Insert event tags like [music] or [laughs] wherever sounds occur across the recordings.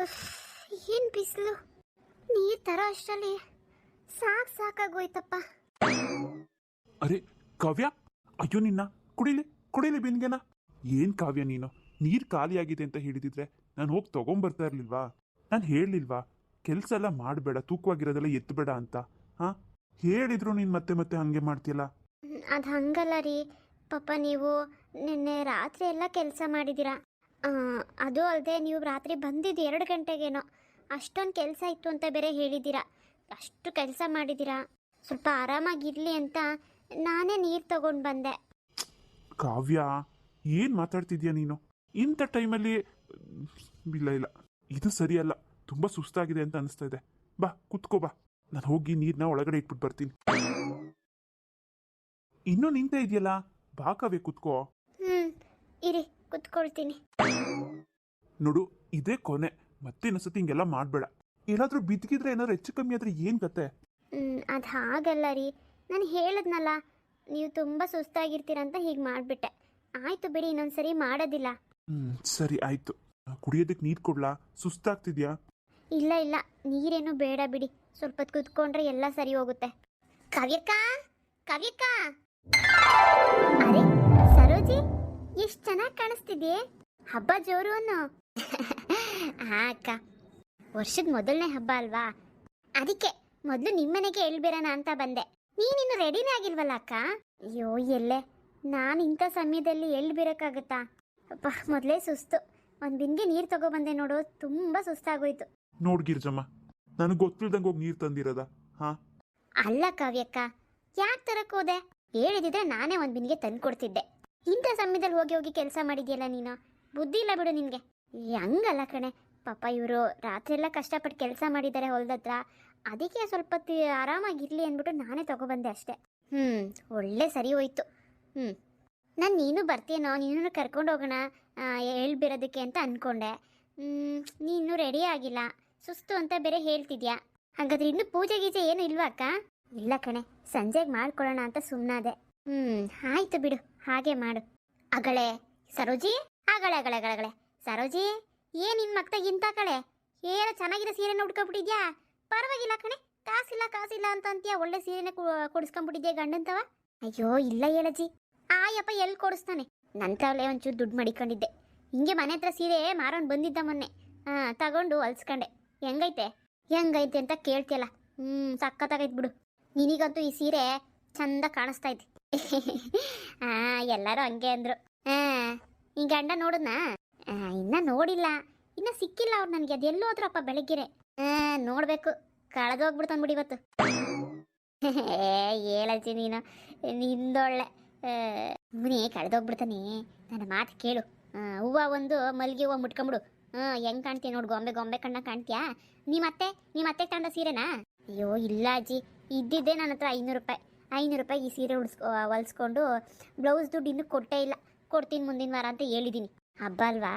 ಏನು ಬಿಸಿಲು? ನೀರ್ ತರ ಅಷ್ಟರಲ್ಲಿ ಸಾಕ್ ಸಾಕಾಗೋಯ್ತಪ್ಪ. ಅರೆ ಕಾವ್ಯ ಅಯ್ಯೋ ನಿನ್ನ ಕುಡಿಲಿ ಕುಡಿಲಿ ಬಿನ್ಗೆನ. ಏನ್ ಕಾವ್ಯ ನೀನು? ನೀರ್ ಖಾಲಿಯಾಗಿದೆ ಅಂತ ಹೇಳಿದಿದ್ರೆ ನಾನು ಹೋಗಿ ತಗೊಂಬರ್ತಾ ಇರ್ಲಿಲ್ವಾ? ನಾನು ಹೇಳಲಿಲ್ವಾ? ಕೆಲಸ ಎಲ್ಲ ಮಾಡಬೇಡ ತೂಕವಾಗಿರೋದೆಲ್ಲ ಎತ್ತಬೇಡ ಅಂತ ಹಾ? ಹೇಳಿದ್ರು ನೀನು ಮತ್ತೆ ಮತ್ತೆ ಹಂಗೆ ಮಾಡ್ತೀಯಲ್ಲ? ಅದು ಹಂಗಲ್ಲ ರೀ. ಪಾಪ ನೀವು ನಿನ್ನೆ ರಾತ್ರಿ ಎಲ್ಲ ಕೆಲಸ ಮಾಡಿದ್ದೀರಾ. ಅದು ಅಲ್ಲದೆ ನೀವು ರಾತ್ರಿ ಬಂದಿದ್ದು ಎರಡು ಗಂಟೆಗೇನೋ. ಅಷ್ಟೊಂದು ಕೆಲಸ ಇತ್ತು ಅಂತ ಬೇರೆ ಹೇಳಿದ್ದೀರಾ. ಅಷ್ಟು ಕೆಲಸ ಮಾಡಿದ್ದೀರಾ. ಸ್ವಲ್ಪ ಆರಾಮಾಗಿರಲಿ ಅಂತ ನಾನೇ ನೀರು ತಗೊಂಡು ಬಂದೆ. ಕಾವ್ಯ ಏನು ಮಾತಾಡ್ತಿದ್ಯಾ ನೀನು? ಇಂಥ ಟೈಮಲ್ಲಿ ಇಲ್ಲ ಇಲ್ಲ. ಇದು ಸರಿಯಲ್ಲ. ತುಂಬ ಸುಸ್ತಾಗಿದೆ ಅಂತ ಅನಿಸ್ತಾ ಇದೆ. ಬಾ ಕುತ್ಕೋ ಬಾ. ನಾನು ಹೋಗಿ ನೀರನ್ನ ಒಳಗಡೆ ಇಟ್ಬಿಟ್ಟು ಬರ್ತೀನಿ. ಇನ್ನೂ ನಿಂತ ಇದೆಯಲ್ಲ? ಬಾ ಕಾವ್ಯ ಕುತ್ಕೋ. ಹ್ಞೂ ಇರಿ. ಕುತ್ಕೊಳ್ತೀನಿ. ನೋಡು ಇದೇ ಕೊನೆ. ಮತ್ತೆ ಇನ್ನೊಂದ್ಸತಿ ಹಿಂಗೆಲ್ಲ ಮಾಡಬೇಡ. ಏನಾದ್ರೂ ಬಿದ್ಕಿದ್ರೆ ಏನಾದ್ರು ಹೆಚ್ಚು ಕಮ್ಮಿ ಆದ್ರೆ ಏನ್ ಕತೆ ಅದು ಹಾಗಲ್ಲ ರೀ. ನಾನು ಹೇಳಿದ್ನಲ್ಲ ನೀವು ತುಂಬ ಸುಸ್ತಾಗಿರ್ತೀರಂತ ಹೀಗೆ ಮಾಡ್ಬಿಟ್ಟೆ. ಆಯಿತು ಬಿಡಿ ಇನ್ನೊಂದ್ಸರಿ ಮಾಡೋದಿಲ್ಲ. ಹ್ಮ್ ಸರಿ ಆಯ್ತು. ಕುಡಿಯೋದಕ್ಕೆ ನೀರ್ ಕೊಡ್ಲಾ? ಸುಸ್ತಾಗ್ತಿದ್ಯಾ? ಇಲ್ಲ ಇಲ್ಲ. ನೀರೇನು ಬೇಡ ಬಿಡಿ. ಸ್ವಲ್ಪ ಹೊತ್ತು ಕುತ್ಕೊಂಡ್ರೆ ಎಲ್ಲ ಸರಿ ಹೋಗುತ್ತೆ. ಕವಿಕಾ ಕವಿಕಾ! ಅರೆ ಎಷ್ಟು ಚೆನ್ನಾಗಿ ಕಾಣಿಸ್ತಿದ್ಯೆ ಹಬ್ಬ ಜೋರು ಅನ್ನು [laughs] ಹಾ ಅಕ್ಕ. ವರ್ಷದ ಮೊದಲನೇ ಹಬ್ಬ ಅಲ್ವಾ? ಅದಕ್ಕೆ ಮೊದಲು ನಿಮ್ಮನೆಗೆ ಹೇಳ್ಬೇರಣ ಅಂತ ಬಂದೆ. ನೀನಿನ್ನು ರೆಡಿನೇ ಆಗಿಲ್ವಲ್ಲ ಅಕ್ಕ? ಅಯ್ಯೋ ಎಲ್ಲೆ? ನಾನು ಇಂಥ ಸಮಯದಲ್ಲಿ ಎಲ್ಲಿ ಬೀರಕ್ಕಾಗತ್ತಾ ಅಪ್ಪ ಮೊದಲೇ ಸುಸ್ತು. ಒಂದು ಬಿಂದಿಗೆ ನೀರು ತಗೊಬಂದೆ ನೋಡು ತುಂಬ ಸುಸ್ತಾಗೋಯ್ತು. ನೋಡ್ ಗಿರ್ಜಮ್ಮ ನನಗೆ ಗೊತ್ತಿಲ್ದಂಗೆ ಹೋಗಿ ನೀರು ತಂದಿರದ? ಹಾ? ಅಲ್ಲ ಕಾವ್ಯಕ್ಕ ಯಾಕೆ ತರಕ್ ಹೋದೆ? ಹೇಳಿದಿದ್ರೆ ನಾನೇ ಒಂದು ಬಿನ್ಗೆ ತಂದು ಕೊಡ್ತಿದ್ದೆ ಇಂಥ ಸಮಯದಲ್ಲಿ ಹೋಗಿ ಹೋಗಿ ಕೆಲಸ ಮಾಡಿದ್ಯಲ್ಲ ನೀನು? ಬುದ್ಧಿ ಇಲ್ಲ ಬಿಡು ನಿನಗೆ. ಹಂಗಲ್ಲ ಕಣೆ. ಪಾಪ ಇವರು ರಾತ್ರಿ ಎಲ್ಲ ಕಷ್ಟಪಟ್ಟು ಕೆಲಸ ಮಾಡಿದ್ದಾರೆ ಹೊಲ್ದತ್ರ ಅದಕ್ಕೆ ಸ್ವಲ್ಪ ಆರಾಮಾಗಿರಲಿ ಅಂದ್ಬಿಟ್ಟು ನಾನೇ ತಗೊಬಂದೆ ಅಷ್ಟೆ. ಹ್ಞೂ ಒಳ್ಳೆ ಸರಿ ಹೋಯ್ತು. ಹ್ಞೂ ನಾನು ನೀನು ಬರ್ತೀನೋ? ನೀನು ಕರ್ಕೊಂಡು ಹೋಗೋಣ ಹೇಳ್ಬಿರೋದಕ್ಕೆ ಅಂತ ಅಂದ್ಕೊಂಡೆ ನೀನು ರೆಡಿ ಆಗಿಲ್ಲ. ಸುಸ್ತು ಅಂತ ಬೇರೆ ಹೇಳ್ತಿದ್ಯಾ? ಹಾಗಾದ್ರೆ ಇನ್ನು ಪೂಜೆ ಗೀಜೆ ಏನು ಇಲ್ವಾ ಅಕ್ಕ? ಇಲ್ಲ ಕಣೆ. ಸಂಜೆಗೆ ಮಾಡ್ಕೊಳ್ಳೋಣ ಅಂತ ಸುಮ್ಮನಾದೆ ಹ್ಮ್, ಆಯ್ತು ಬಿಡು. ಹಾಗೆ ಮಾಡು. ಅಗಳೆ, ಸರೋಜಿ? ಅಗಳೆ ಅಗಳೆ ಅಗಳೆ ಸರೋಜಿ ಏನ್ ನಿನ್ ಮಕ್ತ ಇಂತ ಕಳೆ ಏನೋ ಚೆನ್ನಾಗಿರೋ ಸೀರೆನ ಉಟ್ಕೊಬಿಟ್ಟಿದ್ಯಾ? ಪರವಾಗಿಲ್ಲ ಕಣೆ. ಕಾಸಿಲ್ಲ ಕಾಸಿಲ್ಲ ಅಂತ ಅಂತೀಯ? ಒಳ್ಳೆ ಸೀರೆನ ಕೊಡಿಸ್ಕೊಂಡ್ಬಿಟ್ಟಿದ್ಯಾ ಗಂಡಂತವ? ಅಯ್ಯೋ, ಇಲ್ಲ ಹೇಳಜ್ಜಿ. ಆಯಪ್ಪ ಎಲ್ಲಿ ಕೊಡಿಸ್ತಾನೆ? ನಂತವಲ್ಲೇ ಒಂಚೂರು ದುಡ್ಡು ಮಡಿಕೊಂಡಿದ್ದೆ. ಹಿಂಗೆ ಮನೆ ಹತ್ರ ಸೀರೆ ಮಾರೋನ್ ಬಂದಿದ್ದ ಮೊನ್ನೆ. ಹಾ, ತಗೊಂಡು ಹೊಲ್ಸ್ಕೊಂಡೆ. ಹೆಂಗೈತೆ? ಹೆಂಗೈತೆ ಅಂತ ಕೇಳ್ತಿಯಲ್ಲ. ಹ್ಮ್, ಸಖತ್ತಾಗೈತೆ ಬಿಡು. ನಿನಗಂತೂ ಈ ಸೀರೆ ಚಂದ ಕಾಣಿಸ್ತಾ ಐತಿ. [laughs] ಆ ಎಲ್ಲರೂ ಹಂಗೆ ಅಂದ್ರು. ಈ ಗಂಡ ನೋಡಿದ್ನಾ? ಇನ್ನ ನೋಡಿಲ್ಲ. ಇನ್ನ ಸಿಕ್ಕಿಲ್ಲ ಅವ್ರು ನನಗೆ. ಅದೆಲ್ಲೋ ಹೋದ್ರಪ್ಪ ಬೆಳಗ್ಗೆರೆ. ಆ ನೋಡ್ಬೇಕು. ಕಳೆದೋಗ್ಬಿಡ್ತು ಬಿಡಿ ಇವತ್ತು. [laughs] ಏ ಹೇಳಜ್ಜಿ ನೀನು. ನಿಂದೊಳ್ಳೆ. ಮುನಿ ಕಳೆದೋಗ್ಬಿಡ್ತಾನೆ ನನ್ನ ಮಾತು ಕೇಳು. ಹೂವ ಒಂದು ಮಲ್ಗೆ ಹೂವ ಮುಟ್ಕೊಂಬಿಡು. ಹ್ಞೂ ಹೆಂಗ್ ಕಾಣ್ತೀಯ ನೋಡು, ಗೊಂಬೆ ಗೊಂಬೆ ಕಣ್ಣ ಕಾಣ್ತೀಯಾ? ನಿಮ್ಮ ಅತ್ತೆ ನಿಮ್ಮ ಅತ್ತೆ ತಂಡ ಸೀರೆನಾ? ಅಯ್ಯೋ, ಇಲ್ಲ ಅಜ್ಜಿ. ಇದ್ದಿದ್ದೆ ನನ್ನ ಹತ್ರ ಐನೂರು ರೂಪಾಯಿ. ಐನೂರು ರೂಪಾಯಿ ಈ ಸೀರೆ ಉಡ್ಸ್ಕೊ ಹೊಲ್ಸ್ಕೊಂಡು ಬ್ಲೌಸ್ ದುಡ್ಡು ಇನ್ನೂ ಕೊಟ್ಟೇ ಇಲ್ಲ. ಕೊಡ್ತೀನಿ ಮುಂದಿನ ವಾರ ಅಂತ ಹೇಳಿದ್ದೀನಿ ಹಬ್ಬ ಅಲ್ವಾ?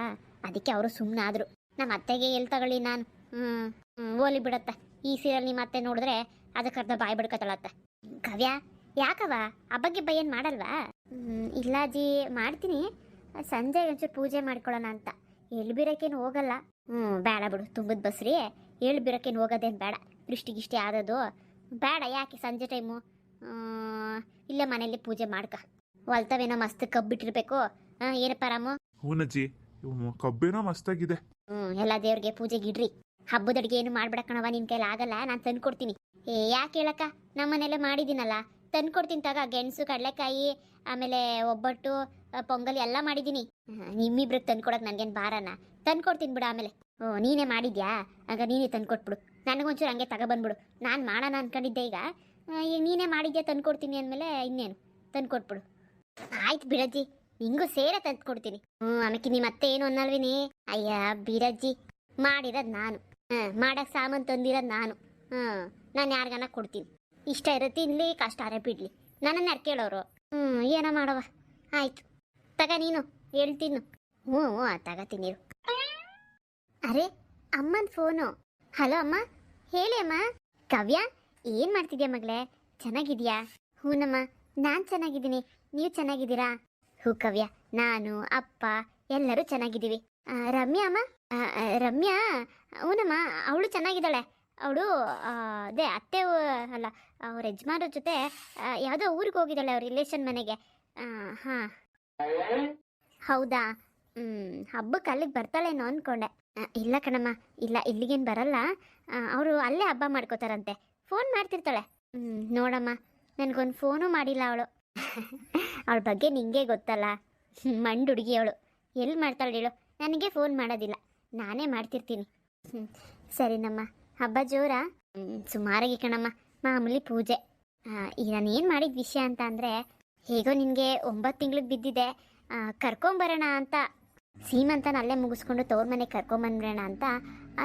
ಅದಕ್ಕೆ ಅವರು ಸುಮ್ಮನಾದ್ರು ನಮ್ಮ ಅತ್ತೆಗೆ ಎಲ್ಲಿ ತಗೊಳ್ಳಿ ನಾನು? ಹ್ಞೂ ಓಲಿ ಬಿಡತ್ತ. ಈ ಸೀರೆಯಲ್ಲಿ ನಿಮ್ಮ ಅತ್ತೆ ನೋಡಿದ್ರೆ ಅದಕ್ಕೆ ಅರ್ಧ ಬಾಯಿ ಬಿಡ್ಕೊತಾಳತ್ತ. ಕವ್ಯ ಯಾಕವ ಹಬ್ಬಕ್ಕೆ ಬೈ ಏನು ಮಾಡಲ್ವಾ? ಇಲ್ಲ ಅಜ್ಜಿ, ಮಾಡ್ತೀನಿ. ಸಂಜೆ ಒಂಚೂರು ಪೂಜೆ ಮಾಡ್ಕೊಳ್ಳೋಣ ಅಂತ. ಎಲ್ಲಿ ಬಿರೋಕೇನು ಹೋಗಲ್ಲ. ಹ್ಞೂ ಬೇಡ ಬಿಡು, ತುಂಬದ ಬಸ್ರಿ. ಎಲ್ಲಿ ಬೀರಕ್ಕೇನು ಹೋಗೋದೇನು ಬೇಡ. ದೃಷ್ಟಿಗಿಷ್ಟೇ ಆದದು ಬೇಡ, ಯಾಕೆ ಸಂಜೆ ಟೈಮು ಇಲ್ಲ ಮನೇಲಿ ಪೂಜೆ ಮಾಡ್ಕ. ಹೊಲ್ತವೇನೋ ಮಸ್ತ್ ಕಬ್ಬಿಟ್ಟಿರ್ಬೇಕು. ಹಾಂ ಏನಪ್ಪ ರಾಮು? ಹೂನಜ್ಜಿ ಕಬ್ಬೇನೋ ಮಸ್ತಾಗಿದೆ. ಹ್ಞೂ ಎಲ್ಲ ದೇವ್ರಿಗೆ ಪೂಜೆಗೆ ಇಡ್ರಿ ಹಬ್ಬದ ಅಡುಗೆ ಏನು ಮಾಡ್ಬೇಡ ನಿನ್ ನಿನ್ನ ಕೈಲಿ ಆಗಲ್ಲ ನಾನು ತಂದ್ಕೊಡ್ತೀನಿ. ಏ ಯಾಕೆ ಹೇಳಕ್ಕ? ನಮ್ಮನೆಲ್ಲೇ ಮಾಡಿದ್ದೀನಲ್ಲ. ತಂದ್ಕೊಡ್ತೀನಿ ತಗ ಗೆಣಸು ಕಡಲೆಕಾಯಿ ಆಮೇಲೆ ಒಬ್ಬಟ್ಟು ಆ, ಪೊಂಗಲ್ ಎಲ್ಲ ಮಾಡಿದ್ದೀನಿ. ನಿಮ್ಮಿಬ್ರಿಗೆ ತಂದ್ಕೊಡಕ್ಕೆ ನನಗೇನು ಬಾರನ ತಂದ್ಕೊಡ್ತೀನಿ ಬಿಡು ಆಮೇಲೆ. ಓ ನೀನೇ ಮಾಡಿದ್ಯಾ? ಆಗ ನೀನೇ ತಂದ್ಕೊಟ್ಬಿಡು. ನನಗೊಂಚೂರು ಹಂಗೆ ತಗೊಬಂದ್ಬಿಡು ನಾನು ಮಾಡೋಣ ಅನ್ಕೊಂಡಿದ್ದೆ ಈಗ. ಈಗ ನೀನೇ ಮಾಡಿದ್ಯಾ ತಂದ್ಕೊಡ್ತೀನಿ ಅಂದಮೇಲೆ ಇನ್ನೇನು? ತಂದ್ಕೊಟ್ಬಿಡು. ಆಯ್ತು ಬಿಡಜ್ಜಿ, ನಿಂಗೂ ಸೇರೆ ತಂದ್ಕೊಡ್ತೀನಿ. ಹ್ಞೂ ಆಮೇಲೆ ನಿಮ್ಮ ಅತ್ತೆ ಏನು ಅನ್ನಲ್ವಿನಿ? ಅಯ್ಯ ಬಿರಜ್ಜಿ ಮಾಡಿರೋದು ನಾನು. ಹಾಂ ಮಾಡಕ್ಕೆ ಸಾಮಾನು ತಂದಿರೋದು ನಾನು. ಹಾಂ, ನಾನು ಯಾರಿಗಾನ ಕೊಡ್ತೀನಿ. ಇಷ್ಟ ಇರೋ ತಿನ್ಲಿ, ಕಷ್ಟ ಅರೆ ಬಿಡ್ಲಿ. ನನ್ನನ್ನು ಯಾರು ಕೇಳೋರು? ಹ್ಞೂ, ಏನೋ ಮಾಡವ ಆಯ್ತು. ತಗ ನೀನು ಹೇಳ್ತೀನಿ ಹ್ಞೂ ಹ್ಞೂ ತಗತೀನಿ ಅರೆ, ಅಮ್ಮನ ಫೋನು. ಹಲೋ ಅಮ್ಮ, ಹೇಳಿ ಅಮ್ಮ. ಕವ್ಯ ಏನು ಮಾಡ್ತಿದ್ಯಾ ಮಗಳೇ? ಚೆನ್ನಾಗಿದ್ಯಾ? ಹೂನಮ್ಮ ನಾನು ಚೆನ್ನಾಗಿದ್ದೀನಿ. ನೀವು ಚೆನ್ನಾಗಿದ್ದೀರಾ? ಹೂ ಕವ್ಯ, ನಾನು, ಅಪ್ಪ, ಎಲ್ಲರೂ ಚೆನ್ನಾಗಿದ್ದೀವಿ. ರಮ್ಯಾ ಅಮ್ಮ? ರಮ್ಯಾ? ಹೂನಮ್ಮ ಅವಳು ಚೆನ್ನಾಗಿದ್ದಾಳೆ. ಅವಳು ಅದೇ ಅತ್ತೆ ಅಲ್ಲ, ಅವ್ರ ಯಜಮಾನ್ರ ಜೊತೆ ಯಾವ್ದೋ ಯಾವುದೋ ಊರಿಗೆ ಹೋಗಿದ್ದಾಳೆ ಅವ್ರ ರಿಲೇಷನ್ ಮನೆಗೆ. ಹಾಂ. ಹೌದಾ? ಹ್ಮ್ ಹಬ್ಬಕ್ಕೆ ಅಲ್ಲಿಗೆ ಬರ್ತಾಳೇನೋ ಅನ್ಕೊಂಡೆ. ಇಲ್ಲ ಕಣಮ್ಮ, ಇಲ್ಲ, ಇಲ್ಲಿಗೇನು ಬರಲ್ಲ. ಅವರು ಅಲ್ಲೇ ಹಬ್ಬ ಮಾಡ್ಕೋತಾರಂತೆ. ಫೋನ್ ಮಾಡ್ತಿರ್ತಾಳೆ. ಹ್ಞೂ ನೋಡಮ್ಮ, ನನಗೊಂದು ಫೋನು ಮಾಡಿಲ್ಲ ಅವಳು. [laughs] ಅವಳ ಬಗ್ಗೆ ನಿಂಗೆ ಗೊತ್ತಲ್ಲ. [laughs] ಮಂಡು ಹುಡುಗಿ ಅವಳು. ಎಲ್ಲಿ ಮಾಡ್ತಾಳೆ ಹೇಳು. ನನಗೆ ಫೋನ್ ಮಾಡೋದಿಲ್ಲ. ನಾನೇ ಮಾಡ್ತಿರ್ತೀನಿ. ಹ್ಞೂ ಸರಿನಮ್ಮ. ಹಬ್ಬ ಜೋರ? ಸುಮಾರಾಗಿ ಕಣಮ್ಮ. ಮಾಮೂಲಿ ಪೂಜೆ. ನಾನು ಏನು ಮಾಡಿದ ವಿಷಯ ಅಂತ ಅಂದರೆ, ಹೇಗೋ ನಿನಗೆ ಒಂಬತ್ತು ತಿಂಗ್ಳಿಗೆ ಬಿದ್ದಿದೆ. ಕರ್ಕೊಂಬರೋಣ ಅಂತ ಸೀಮಂತನ ಅಲ್ಲೇ ಮುಗಿಸ್ಕೊಂಡು ತವ್ರ ಮನೆಗೆ ಕರ್ಕೊಂಬಂದ್ಬಿಡೋಣ ಅಂತ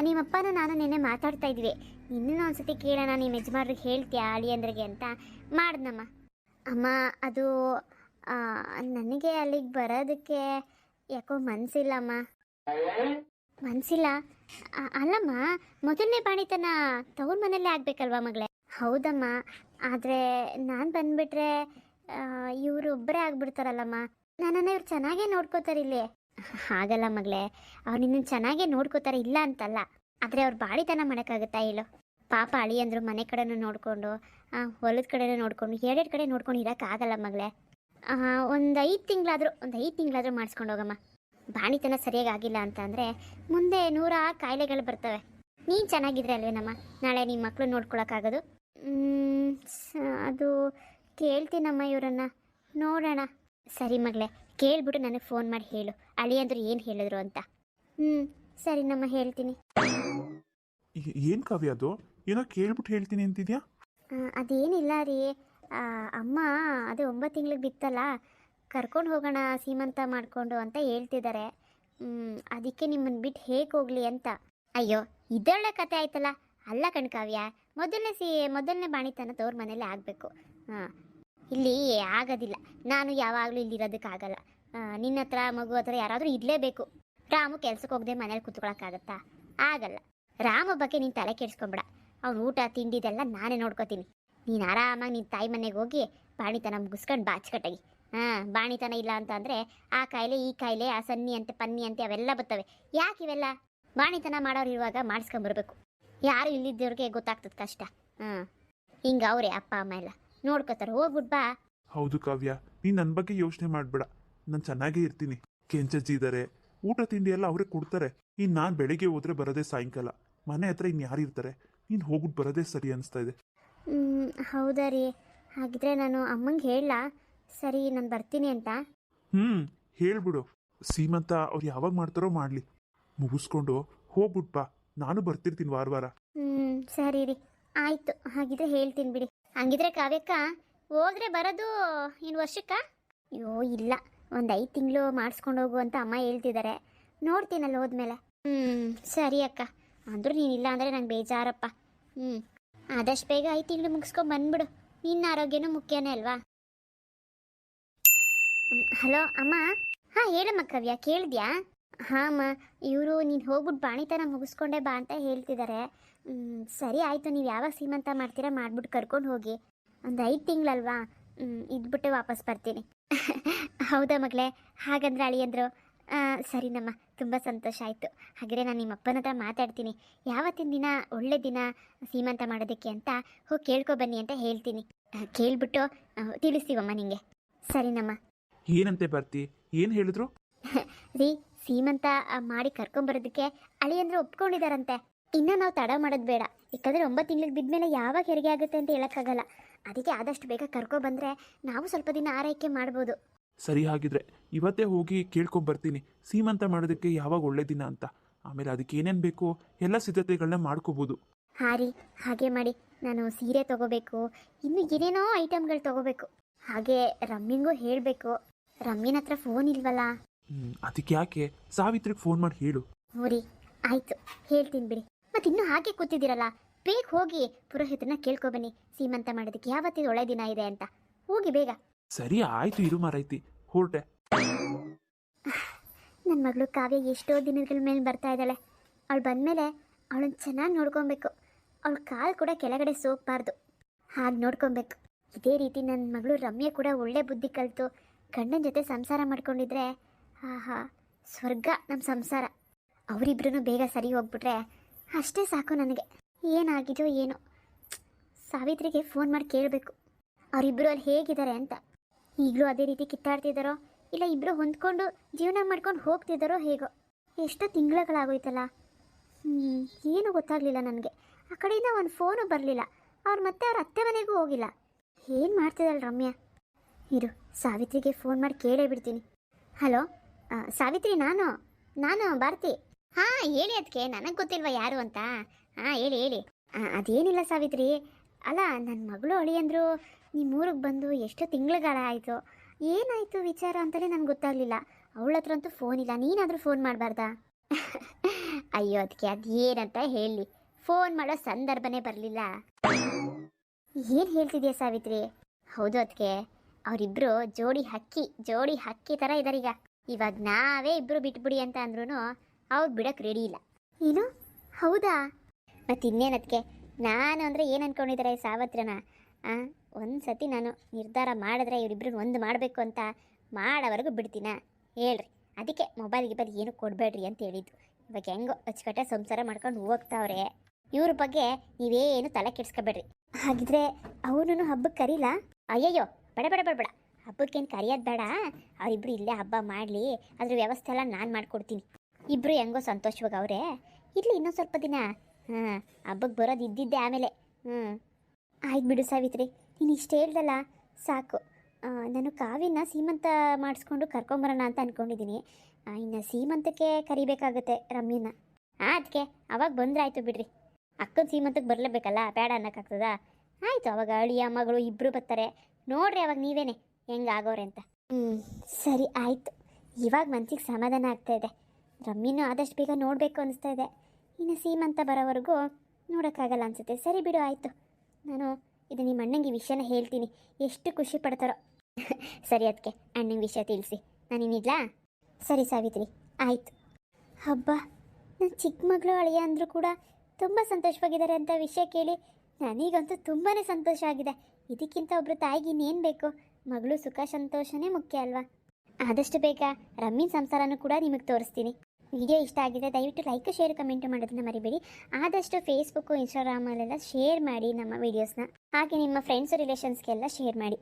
ನಿಮ್ಮಪ್ಪನ ನಾನು ನಿನ್ನೆ ಮಾತಾಡ್ತಾ ಇದ್ವಿ. ಇನ್ನೂ ಒಂದ್ಸತಿ ಕೇಳೋಣ ನಿಮ್ಮ ಯಜಮಾನ್ರಿಗೆ ಹೇಳ್ತೀಯಾ ಅಳಿಯಂದ್ರಿಗೆ ಅಂತ ಮಾಡ್ದಮ್ಮ ಅಮ್ಮ, ಅದು ನನಗೆ ಅಲ್ಲಿಗೆ ಬರೋದಕ್ಕೆ ಯಾಕೋ ಮನಸ್ಸಿಲ್ಲಮ್ಮ ಮನಸ್ಸಿಲ್ಲ ಅಲ್ಲಮ್ಮ, ಮೊದಲನೇ ಬಾಣಿತನ ತವ್ರ ಮನೆಯಲ್ಲೇ ಆಗ್ಬೇಕಲ್ವಾ ಮಗಳೇ? ಹೌದಮ್ಮ, ಆದರೆ ನಾನು ಬಂದ್ಬಿಟ್ರೆ ಇವರು ಒಬ್ಬರೇ ಆಗ್ಬಿಡ್ತಾರಲ್ಲಮ್ಮ. ನನ್ನನ್ನು ಇವ್ರು ಚೆನ್ನಾಗೇ ನೋಡ್ಕೋತಾರೆ ಇಲ್ಲಿ. ಹಾಗಲ್ಲ ಮಗಳೇ. ಅವ್ರು ನಿನ್ನ ಚೆನ್ನಾಗೇ ನೋಡ್ಕೋತಾರೆ ಇಲ್ಲ ಅಂತಲ್ಲ. ಆದರೆ ಅವ್ರು ಬಾಡಿತನ ಮಾಡೋಕ್ಕಾಗುತ್ತಾ ಹೇಳು? ಪಾಪ ಅಳಿಯಂದ್ರು ಮನೆ ಕಡೆನೂ ನೋಡಿಕೊಂಡು ಹೊಲದ ಕಡೆನೂ ನೋಡಿಕೊಂಡು, ಎರಡೆರಡು ಕಡೆ ನೋಡ್ಕೊಂಡು ಇರೋಕ್ಕಾಗಲ್ಲ ಮಗಳೇ. ಒಂದು ಐದು ತಿಂಗಳಾದರೂ, ಒಂದು ಐದು ತಿಂಗಳಾದರೂ ಮಾಡಿಸ್ಕೊಂಡು ಹೋಗಮ್ಮ. ಬಾಣಿತನ ಸರಿಯಾಗಿ ಆಗಿಲ್ಲ ಅಂತ ಅಂದರೆ ಮುಂದೆ ನೂರ ಕಾಯಿಲೆಗಳು ಬರ್ತವೆ. ನೀನು ಚೆನ್ನಾಗಿದ್ರೆ ಅಲ್ವೇನಮ್ಮ? ನಾಳೆ ನಿಮ್ಮ ಮಕ್ಕಳು ನೋಡ್ಕೊಳಕ್ಕಾಗೋದು? ಅದು ಕೇಳ್ತೀನಮ್ಮ ಇವರನ್ನು. ನೋಡೋಣ. ಸರಿ ಮಗಳೇ ಕೇಳ್ಬಿಟ್ಟು ನನಗೆ ಫೋನ್ ಮಾಡಿ ಹೇಳು. ಅಳಿಯಂದ್ರು ಏನು ಹೇಳಿದ್ರು ಅಂತ. ಹ್ಞೂ ಸರಿನಮ್ಮ ಹೇಳ್ತೀನಿ. ಏನು ಕಾವ್ಯ ಅದು? ಏನೋ ಕೇಳ್ಬಿಟ್ಟು ಹೇಳ್ತೀನಿ ಅಂತಿದ್ಯಾ? ಆ, ಅದೇನಿಲ್ಲ ರೀ. ಆ, ಅಮ್ಮ ಅದೇ ಒಂಬತ್ತು ತಿಂಗ್ಳಿಗೆ ಬಿತ್ತಲ್ಲ. ಕರ್ಕೊಂಡು ಹೋಗೋಣ ಸೀಮಂತ ಮಾಡಿಕೊಂಡು ಅಂತ ಹೇಳ್ತಿದ್ದಾರೆ ಮ್, ಅದಕ್ಕೆ ನಿಮ್ಮನ್ನು ಬಿಟ್ಟು ಹೇಗೆ ಹೋಗಲಿ ಅಂತ. ಅಯ್ಯೋ ಇದೊಳ್ಳೆ ಕತೆ ಆಯ್ತಲ್ಲ. ಅಲ್ಲ ಕಣ್ಕಾವ್ಯ ಮೊದಲನೇ ಸಿ ಮೊದಲನೇ ಬಾಣಿತನ ತೋರ್ ಮನೇಲಿ ಆಗಬೇಕು. ಹಾಂ ಇಲ್ಲಿ ಆಗೋದಿಲ್ಲ. ನಾನು ಯಾವಾಗಲೂ ಇಲ್ಲಿರೋದಕ್ಕಾಗಲ್ಲ. ನಿನ್ನ ಹತ್ರ ಮಗು ಹತ್ರ ಯಾರಾದರೂ ಇರಲೇಬೇಕು. ರಾಮು ಕೆಲ್ಸಕ್ಕೆ ಹೋಗದೆ ಮನೇಲಿ ಕೂತ್ಕೊಳಕ್ಕಾಗತ್ತಾ? ಆಗಲ್ಲ. ರಾಮ ಬಗ್ಗೆ ನೀನು ತಲೆ ಕೆಡಿಸ್ಕೊಂಬಿಡ. ಅವ್ನು ಊಟ ತಿಂಡಿದೆಲ್ಲ ನಾನೇ ನೋಡ್ಕೋತೀನಿ. ನೀನು ಆರಾಮಾಗಿ ನಿನ್ನ ತಾಯಿ ಮನೆಗೆ ಹೋಗಿ ಬಾಣಿತನ ಮುಗಿಸ್ಕೊಂಡು ಬಾಚ್ಕಟ್ಟಾಗಿ. ಹಾಂ, ಬಾಣಿತನ ಇಲ್ಲ ಅಂತ ಅಂದರೆ ಆ ಕಾಯಿಲೆ, ಈ ಕಾಯಿಲೆ, ಆ ಸನ್ನಿ ಅಂತೆ, ಪನ್ನಿ ಅಂತೆ ಅವೆಲ್ಲ ಬರ್ತವೆ ಯಾಕೆ ಇವೆಲ್ಲ? ಬಾಣಿತನ ಮಾಡೋರು ಇರುವಾಗ ಮಾಡಿಸ್ಕೊಂಬರ್ಬೇಕು. ಯಾರು ಇಲ್ಲಿದ್ದವ್ರಿಗೆ ಗೊತ್ತಾಗ್ತದೆ ಕಷ್ಟ. ಹಾಂ, ಹಿಂಗೆ ಅವರೇ ಅಪ್ಪ, ಅಮ್ಮ ಎಲ್ಲ. ನೋಡ್ಕೋತಾರೆ. ಹೋಗ್ಬಿಟ್ ಬಾ. ಹೌದು ಕಾವ್ಯ ನೀನು ನನ್ನ ಬಗ್ಗೆ ಯೋಚನೆ ಮಾಡ್ಬೇಡ. ನಾನು ಚೆನ್ನಾಗೇ ಇರ್ತೀನಿ. ಕೆಂಚಜ್ಜಿ ಇದ್ದಾರೆ ಊಟ ತಿಂಡಿ ಎಲ್ಲ ಅವರೇ ಕೊಡ್ತಾರೆ. ಇನ್ ನಾನು ಬೆಳಿಗ್ಗೆ ಹೋದ್ರೆ ಬರೋದೇ ಸಾಯಂಕಾಲ. ಮನೆ ಹತ್ರ ಇನ್ ಯಾರು ಇರ್ತಾರೆ? ನೀನು ಹೋಗ್ಬಿಟ್ಟು ಬರೋದೇ ಸರಿ ಅನಿಸ್ತಾ ಇದೆ. ಹ್ಮ್, ಹೌದಾ ರೀ. ಹಾಗಿದ್ರೆ ನಾನು ಅಮ್ಮಂಗೆ ಹೇಳ. ಸರಿ ನಾನು ಬರ್ತೀನಿ ಅಂತ. ಹ್ಮ್ ಹೇಳ್ಬಿಡು. ಸೀಮಂತ ಅವ್ರು ಯಾವಾಗ ಮಾಡ್ತಾರೋ ಮಾಡ್ಲಿ. ಮುಗಿಸ್ಕೊಂಡು ಹೋಗ್ಬಿಟ್ ಬಾ. ನಾನು ಬರ್ತಿರ್ತೀನಿ ವಾರ ವಾರ. ಹ್ಞೂ ಸರಿ ರೀ. ಆಯ್ತು. ಹಾಗಿದ್ರೆ ಹೇಳ್ತೀನಿ ಬಿಡಿ. ಹಂಗಿದ್ರೆ ಕಾವ್ಯಕ್ಕ, ಹೋದ್ರೆ ಬರೋದು ಇನ್ನು ವರ್ಷಕ್ಕ? ಅಯ್ಯೋ, ಇಲ್ಲ. ಒಂದು ಐದು ತಿಂಗಳು ಮಾಡಿಸ್ಕೊಂಡು ಹೋಗು ಅಂತ ಅಮ್ಮ ಹೇಳ್ತಿದ್ದಾರೆ ನೋಡ್ತೀನಲ್ಲ ಹೋದ್ಮೇಲೆ. ಹ್ಞೂ ಸರಿ ಅಕ್ಕ. ಅಂದರೂ ನೀನಿಲ್ಲ ಅಂದರೆ ನಂಗೆ ಬೇಜಾರಪ್ಪ. ಹ್ಞೂ ಆದಷ್ಟು ಬೇಗ ಐದು ತಿಂಗಳು ಮುಗಿಸ್ಕೊಂಡು ಬಂದ್ಬಿಡು. ನಿನ್ನ ಆರೋಗ್ಯನೂ ಮುಖ್ಯನೇ ಅಲ್ವಾ? ಹಲೋ, ಅಮ್ಮ. ಹಾಂ, ಹೇಳಮ್ಮ ಕವ್ಯ, ಕೇಳಿದ್ಯಾ? ಹಾಂ, ಅಮ್ಮ. ಇವರು ನೀನು ಹೋಗ್ಬಿಟ್ಟು ಬಾಣಿತನ ಮುಗಿಸ್ಕೊಂಡೆ ಬಾ ಅಂತ ಹೇಳ್ತಿದ್ದಾರೆ ಸರಿ ಆಯಿತು ನೀವು ಯಾವಾಗ ಸೀಮಂತ ಮಾಡ್ತೀರಾ ಮಾಡ್ಬಿಟ್ಟು ಕರ್ಕೊಂಡು ಹೋಗಿ. ಒಂದು ಐದು ತಿಂಗಳಲ್ವಾ? ಇದ್ಬಿಟ್ಟು ವಾಪಸ್ ಬರ್ತೀನಿ. [laughs] ಹೌದಾ ಮಗಳೇ? ಹಾಗಂದ್ರೆ ಅಳಿಯಂದ್ರು? ಸರಿನಮ್ಮ ತುಂಬ ಸಂತೋಷ ಆಯಿತು. ಹಾಗಾದರೆ ನಾನು ನಿಮ್ಮ ಅಪ್ಪನ ಹತ್ರ ಮಾತಾಡ್ತೀನಿ. ಯಾವತ್ತಿನ ದಿನ ಒಳ್ಳೆ ದಿನ ಸೀಮಂತ ಮಾಡೋದಕ್ಕೆ ಅಂತ ಹೋಗಿ ಕೇಳ್ಕೊ ಬನ್ನಿ ಅಂತ ಹೇಳ್ತೀನಿ. ಕೇಳ್ಬಿಟ್ಟು ತಿಳಿಸ್ತೀವಮ್ಮ ನಿಂಗೆ. ಸರಿನಮ್ಮ ಏನಂತೆ ಬರ್ತಿ ಏನು ಹೇಳಿದ್ರು? [laughs] ರೀ ಸೀಮಂತ ಮಾಡಿ ಕರ್ಕೊಂಬರೋದಕ್ಕೆ ಅಳಿಯಂದ್ರೆ ಒಪ್ಕೊಂಡಿದಾರಂತೆ. ಇನ್ನು ನಾವು ತಡ ಮಾಡೋದು ಬೇಡ. ಯಾಕಂದರೆ ಒಂಬತ್ತು ತಿಂಗಳಿಗೆ ಬಿದ್ಮೇಲೆ ಯಾವಾಗ ಹೆರಿಗೆ ಆಗುತ್ತೆ ಅಂತ ಹೇಳೋಕ್ಕಾಗಲ್ಲ. ಅದಕ್ಕೆ ಆದಷ್ಟು ಬೇಗ ಕರ್ಕೊಬಂದ್ರೆ ನಾವು ಸ್ವಲ್ಪ ದಿನ ಆರೈಕೆ ಮಾಡ್ಬೋದು. ಸರಿ ಹಾಗಿದ್ರೆ ಇವತ್ತೇ ಹೋಗಿ ಕೇಳ್ಕೊಂಬರ್ತೀನಿ ಸೀಮಂತ ಮಾಡೋದಕ್ಕೆ ಯಾವಾಗ ಒಳ್ಳೆ ದಿನ ಅಂತ. ಆಮೇಲೆ ಅದಕ್ಕೆ ಏನೇನು ಬೇಕು ಎಲ್ಲ ಸಿದ್ಧತೆಗಳನ್ನ ಮಾಡ್ಕೋಬೋದು. ಹಾರಿ ರೀ ಹಾಗೆ ಮಾಡಿ. ನಾನು ಸೀರೆ ತಗೋಬೇಕು. ಇನ್ನು ಏನೇನೋ ಐಟಮ್ಗಳು ತಗೋಬೇಕು. ಹಾಗೆ ರಮ್ಮಿಂಗೂ ಹೇಳಬೇಕು. ರಮ್ಮಿನ ಹತ್ರ ಫೋನ್ ಇಲ್ವಲ್ಲ? ಅದಕ್ಕೆ ಯಾಕೆ? ಸಾವಿತ್ರಿಗೆ ಫೋನ್ ಮಾಡಿ ಹೇಳು. ಹ್ಞೂ ರೀ ಆಯಿತು. ಹೇಳ್ತೀನಿ ಬಿಡಿ. ಮತ್ತೆ ಇನ್ನೂ ಹಾಗೆ ಕೂತಿದ್ದೀರಲ್ಲ ಬೇಗ ಹೋಗಿ ಪುರೋಹಿತನ ಕೇಳ್ಕೊಬನ್ನಿ ಸೀಮಂತ ಮಾಡೋದಕ್ಕೆ ಯಾವತ್ತಿದ ಒಳ್ಳೆ ದಿನ ಇದೆ ಅಂತ. ಹೋಗಿ ಬೇಗ. ಸರಿ ಆಯ್ತು ಇರು ಮಾರೈತಿ. ಹೊರಟೆ ನನ್ನ ಮಗಳು ಕಾವ್ಯ ಎಷ್ಟೋ ದಿನಗಳ ಮೇಲೆ ಬರ್ತಾ ಇದ್ದಾಳೆ. ಅವಳು ಬಂದಮೇಲೆ ಅವಳನ್ನ ಚೆನ್ನಾಗಿ ನೋಡ್ಕೊಬೇಕು. ಅವಳ ಕಾಲು ಕೂಡ ಕೆಳಗಡೆ ಸೋಕ್ಬಾರ್ದು. ಹಾಗೆ ನೋಡ್ಕೊಬೇಕು. ಇದೇ ರೀತಿ ನನ್ನ ಮಗಳು ರಮ್ಯ ಕೂಡ ಒಳ್ಳೆ ಬುದ್ಧಿ ಕಲಿತು ಗಂಡನ ಜೊತೆ ಸಂಸಾರ ಮಾಡ್ಕೊಂಡಿದ್ರೆ ಆಹಾ ಸ್ವರ್ಗ ನಮ್ಮ ಸಂಸಾರ. ಅವರಿಬ್ರು ಬೇಗ ಸರಿ ಹೋಗ್ಬಿಟ್ರೆ ಅಷ್ಟೇ ಸಾಕು ನನಗೆ. ಏನಾಗಿದೆಯೋ ಏನೋ. ಸಾವಿತ್ರಿಗೆ ಫೋನ್ ಮಾಡಿ ಕೇಳಬೇಕು. ಅವರಿಬ್ಬರು ಅಲ್ಲಿ ಹೇಗಿದ್ದಾರೆ ಅಂತ. ಈಗಲೂ ಅದೇ ರೀತಿ ಕಿತ್ತಾಡ್ತಿದ್ದಾರೋ ಇಲ್ಲ ಇಬ್ಬರು ಹೊಂದ್ಕೊಂಡು ಜೀವನ ಮಾಡ್ಕೊಂಡು ಹೋಗ್ತಿದ್ದಾರೋ ಹೇಗೋ? ಎಷ್ಟೋ ತಿಂಗಳುಗಳಾಗೋಯ್ತಲ್ಲ. ಹ್ಞೂ ಏನೂ ಗೊತ್ತಾಗಲಿಲ್ಲ ನನಗೆ. ಆ ಕಡೆಯಿಂದ ಒಂದು ಫೋನು ಬರಲಿಲ್ಲ. ಅವ್ರು ಮತ್ತೆ ಅವ್ರ ಅತ್ತೆ ಮನೆಗೂ ಹೋಗಿಲ್ಲ. ಏನು ಮಾಡ್ತಿದ್ದಾಳೆ ರಮ್ಯಾ? ಇರು, ಸಾವಿತ್ರಿಗೆ ಫೋನ್ ಮಾಡಿ ಕೇಳೇ ಬಿಡ್ತೀನಿ. ಹಲೋ ಸಾವಿತ್ರಿ, ನಾನು? ನಾನು, ಭಾರತಿ? ಹಾಂ, ಹೇಳಿ ಅದಕ್ಕೆ ನನಗೆ ಗೊತ್ತಿಲ್ವಾ ಯಾರು ಅಂತ? ಹಾ, ಹೇಳಿ ಹೇಳಿ. ಅದೇನಿಲ್ಲ ಸಾವಿತ್ರಿ. ಅಲ್ಲ ನನ್ನ ಮಗಳು ಅಳಿಯಂದ್ರು ನಿಮ್ಮ ಊರಿಗೆ ಬಂದು ಎಷ್ಟು ತಿಂಗಳುಗಳ ಆಯಿತು. ಏನಾಯಿತು ವಿಚಾರ ಅಂತಲೇ ನನಗೆ ಗೊತ್ತಾಗಲಿಲ್ಲ. ಅವಳ ಹತ್ರ ಅಂತೂ ಫೋನ್ ಇಲ್ಲ. ನೀನಾದರೂ ಫೋನ್ ಮಾಡಬಾರ್ದಾ? ಅಯ್ಯೋ ಅದಕ್ಕೆ ಅದೇನಂತ ಹೇಳಿ ಫೋನ್ ಮಾಡೋ ಸಂದರ್ಭನೇ ಬರಲಿಲ್ಲ. ಏನು ಹೇಳ್ತಿದ್ಯಾ ಸಾವಿತ್ರಿ? ಹೌದು ಅದಕ್ಕೆ ಅವರಿಬ್ರು ಜೋಡಿ ಹಕ್ಕಿ ಜೋಡಿ ಹಕ್ಕಿ ಥರ ಇದ್ದಾರೀಗ ಇವಾಗ ನಾವೇ ಇಬ್ಬರು ಬಿಟ್ಬಿಡಿ ಅಂತ ಅಂದ್ರೂ ಅವ್ರು ಬಿಡಕ್ಕೆ ರೆಡಿ ಇಲ್ಲ. ಏನು? ಹೌದಾ? ಮತ್ತೆ ಇನ್ನೇನದಕ್ಕೆ ನಾನು ಅಂದರೆ ಏನು ಅನ್ಕೊಂಡಿದ್ದಾರೆ ಸಾವತ್ರನ? ಒಂದು ಸತಿ ನಾನು ನಿರ್ಧಾರ ಮಾಡಿದ್ರೆ ಇವರಿಬ್ರು ಒಂದು ಮಾಡಬೇಕು ಅಂತ ಮಾಡೋವರೆಗೂ ಬಿಡ್ತೀನ? ಹೇಳ್ರಿ. ಅದಕ್ಕೆ ಮೊಬೈಲ್ ಗಿಬೈಲ್ ಏನು ಕೊಡಬೇಡ್ರಿ ಅಂತ ಹೇಳಿದ್ದು. ಇವಾಗ ಹೆಂಗೋ ಅಚ್ಚುಕಟ್ಟೆ ಸಂಸಾರ ಮಾಡ್ಕೊಂಡು ಹೋಗ್ತಾವ್ರೆ. ಇವ್ರ ಬಗ್ಗೆ ನೀವೇನು ತಲೆ ಕೆಡ್ಸ್ಕೊಬೇಡ್ರಿ. ಹಾಗಿದ್ರೆ ಅವನು ಹಬ್ಬಕ್ಕೆ ಕರೀಲ? ಅಯ್ಯಯ್ಯೋ ಬೇಡ ಬೇಡ ಬೇಡ ಬೇಡ. ಹಬ್ಬಕ್ಕೇನು ಕರೆಯೋದು ಬೇಡ. ಅವರಿಬ್ರು ಇಲ್ಲೇ ಹಬ್ಬ ಮಾಡಲಿ ಅದ್ರ ವ್ಯವಸ್ಥೆ ಎಲ್ಲ ನಾನು ಮಾಡ್ಕೊಡ್ತೀನಿ. ಇಬ್ಬರು ಹೆಂಗೋ ಸಂತೋಷವಾಗ ಅವರೇ ಇರಲಿ ಇನ್ನೊಂದು ಸ್ವಲ್ಪ ದಿನ. ಹಾಂ ಹಬ್ಬಕ್ಕೆ ಬರೋದು ಇದ್ದಿದ್ದೆ ಆಮೇಲೆ. ಹ್ಞೂ ಆಯ್ತು ಬಿಡು ಸಾವಿತ್ರಿ, ನೀನು ಇಷ್ಟು ಹೇಳ್ದಲ್ಲ, ಸಾಕು. ನಾನು ಕಾವಿನ ಸೀಮಂತ ಮಾಡಿಸ್ಕೊಂಡು ಕರ್ಕೊಂಬರೋಣ ಅಂತ ಅಂದ್ಕೊಂಡಿದ್ದೀನಿ ಇನ್ನು ಸೀಮಂತಕ್ಕೆ ಕರಿಬೇಕಾಗುತ್ತೆ ರಮ್ಯನ. ಅದಕ್ಕೆ ಅವಾಗ ಬಂದರೆ ಆಯಿತು ಬಿಡ್ರಿ. ಅಕ್ಕನ ಸೀಮಂತಕ್ಕೆ ಬರಲೇಬೇಕಲ್ಲ, ಬೇಡ ಅನ್ನೋಕ್ಕಾಗ್ತದಾ? ಆಯಿತು, ಅವಾಗ ಅಳಿಯ ಮಗಳು ಇಬ್ಬರು ಬರ್ತಾರೆ. ನೋಡ್ರಿ ಅವಾಗ ನೀವೇನೆ, ಹೆಂಗೆ ಆಗೋರೆ ಅಂತ. ಹ್ಞೂ ಸರಿ, ಆಯಿತು. ಇವಾಗ ಮನ್ಸಿಗೆ ಸಮಾಧಾನ ಆಗ್ತಾ ಇದೆ ರಮ್ಯನೂ ಆದಷ್ಟು ಬೇಗ ನೋಡಬೇಕು ಅನಿಸ್ತಾ ಇದೆ. ಇನ್ನು ಸೀಮಂತ ಬರೋವರೆಗೂ ನೋಡೋಕ್ಕಾಗಲ್ಲ ಅನಿಸುತ್ತೆ. ಸರಿ ಬಿಡು, ಆಯಿತು. ನಾನು ಇದು ನಿಮ್ಮ ಅಣ್ಣಂಗೆ ವಿಷಯನ ಹೇಳ್ತೀನಿ. ಎಷ್ಟು ಖುಷಿ ಪಡ್ತಾರೋ. [laughs] ಸರಿ ಅದಕ್ಕೆ ಅಣ್ಣಂಗೆ ವಿಷಯ ತಿಳಿಸಿ. ನಾನು ಇನ್ನಿಡ್ಲಾ? ಸರಿ, ಸಾವಿತ್ರಿ. ಆಯಿತು. ಹಬ್ಬ. ನನ್ನ ಚಿಕ್ಕ ಮಗಳು ಅಳಿಯ ಅಂದರೂ ಕೂಡ ತುಂಬ ಸಂತೋಷವಾಗಿದ್ದಾರೆ ಅಂತ ವಿಷಯ ಕೇಳಿ ನನಗಂತೂ ತುಂಬಾ ಸಂತೋಷ ಆಗಿದೆ. ಇದಕ್ಕಿಂತ ಒಬ್ಬರು ತಾಯಿಗೆ ಇನ್ನೇನು ಬೇಕು? ಮಗಳು ಸುಖ, ಸಂತೋಷನೇ ಮುಖ್ಯ ಅಲ್ವಾ? ಆದಷ್ಟು ಬೇಗ ರಮ್ಮಿನ ಸಂಸಾರನೂ ಕೂಡ ನಿಮಗೆ ತೋರಿಸ್ತೀನಿ. ವಿಡಿಯೋ ಇಷ್ಟ ಆಗಿದೆ ದಯವಿಟ್ಟು ಲೈಕ್ ಶೇರ್ ಕಮೆಂಟ್ ಮಾಡೋದನ್ನ ಮರಿಬೇಡಿ. ಆದಷ್ಟು ಫೇಸ್ಬುಕ್ಕು ಇನ್ಸ್ಟಾಗ್ರಾಮಲ್ಲೆಲ್ಲ ಶೇರ್ ಮಾಡಿ ನಮ್ಮ ವೀಡಿಯೋಸ್ನ ಹಾಗೆ ನಿಮ್ಮ ಫ್ರೆಂಡ್ಸ್ ರಿಲೇಷನ್ಸ್ಗೆಲ್ಲ ಶೇರ್ ಮಾಡಿ.